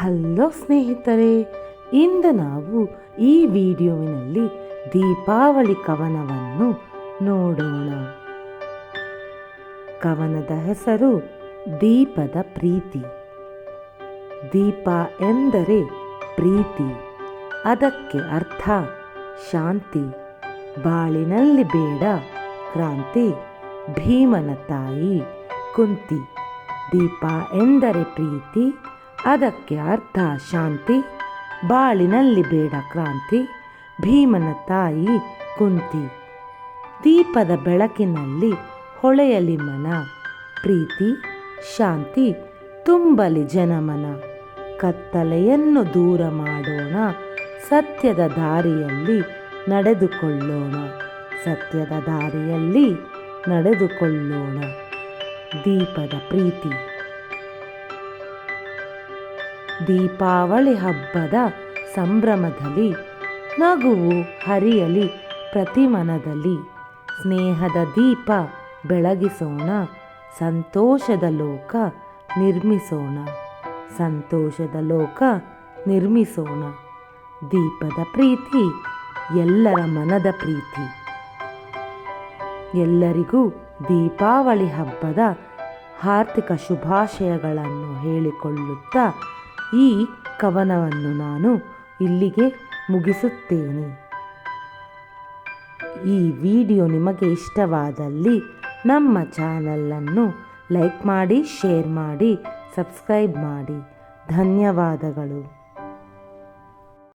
Hello ಸ್ನೇಹಿತರೆ, ಇಂದು ನಾವು ಈ ವಿಡಿಯೋವಿನಲ್ಲಿ ದೀಪಾವಳಿ ಕವನವನ್ನು ನೋಡೋಣ. ಕವನದ ಹೆಸರು ದೀಪದ ಪ್ರೀತಿ. ದೀಪ ಎಂದರೆ ಪ್ರೀತಿ, ಅದಕ್ಕೆ ಅರ್ಥ ಶಾಂತಿ, ಬಾಳಿನಲ್ಲಿ ಬೇಡ ಕ್ರಾಂತಿ, ಭೀಮನ ತಾಯಿ ಕುಂತಿ. ದೀಪ ಎಂದರೆ ಪ್ರೀತಿ ಅದಕ್ಕೆ ಅರ್ಥ ಶಾಂತಿ, ಬಾಳಿನಲ್ಲಿ ಬೇಡ ಕ್ರಾಂತಿ, ಭೀಮನ ತಾಯಿ ಕುಂತಿ. ದೀಪದ ಬೆಳಕಿನಲ್ಲಿ ಹೊಳೆಯಲಿ ಮನ, ಪ್ರೀತಿ, ಶಾಂತಿ ತುಂಬಲಿ ಜನಮನ. ಕತ್ತಲೆಯನ್ನು ದೂರ ಮಾಡೋಣ, ಸತ್ಯದ ದಾರಿಯಲ್ಲಿ ನಡೆದುಕೊಳ್ಳೋಣ, ಸತ್ಯದ ದಾರಿಯಲ್ಲಿ ನಡೆದುಕೊಳ್ಳೋಣ. ದೀಪದ ಪ್ರೀತಿ. ದೀಪಾವಳಿ ಹಬ್ಬದ ಸಂಭ್ರಮದಲ್ಲಿ, ನಗುವು ಹರಿಯಲಿ ಪ್ರತಿ ಮನದಲ್ಲಿ ಸ್ನೇಹದ ದೀಪ ಬೆಳಗಿಸೋಣ, ಸಂತೋಷದ ಲೋಕ ನಿರ್ಮಿಸೋಣ. ಸಂತೋಷದ ಲೋಕ ನಿರ್ಮಿಸೋಣ. ದೀಪದ ಪ್ರೀತಿ, ಎಲ್ಲರ ಮನದ ಪ್ರೀತಿ. ಎಲ್ಲರಿಗೂ ದೀಪಾವಳಿ ಹಬ್ಬದ ಆರ್ಥಿಕ ಶುಭಾಶಯಗಳನ್ನು ಹೇಳಿಕೊಳ್ಳುತ್ತಾ ಈ ಕವನವನ್ನು ನಾನು ಇಲ್ಲಿಗೆ ಮುಗಿಸುತ್ತೇನೆ. ಈ ವಿಡಿಯೋ ನಿಮಗೆ ಇಷ್ಟವಾದಲ್ಲಿ ನಮ್ಮ ಚಾನಲನ್ನು ಲೈಕ್ ಮಾಡಿ, ಶೇರ್ ಮಾಡಿ, ಸಬ್ಸ್ಕ್ರೈಬ್ ಮಾಡಿ. ಧನ್ಯವಾದಗಳು.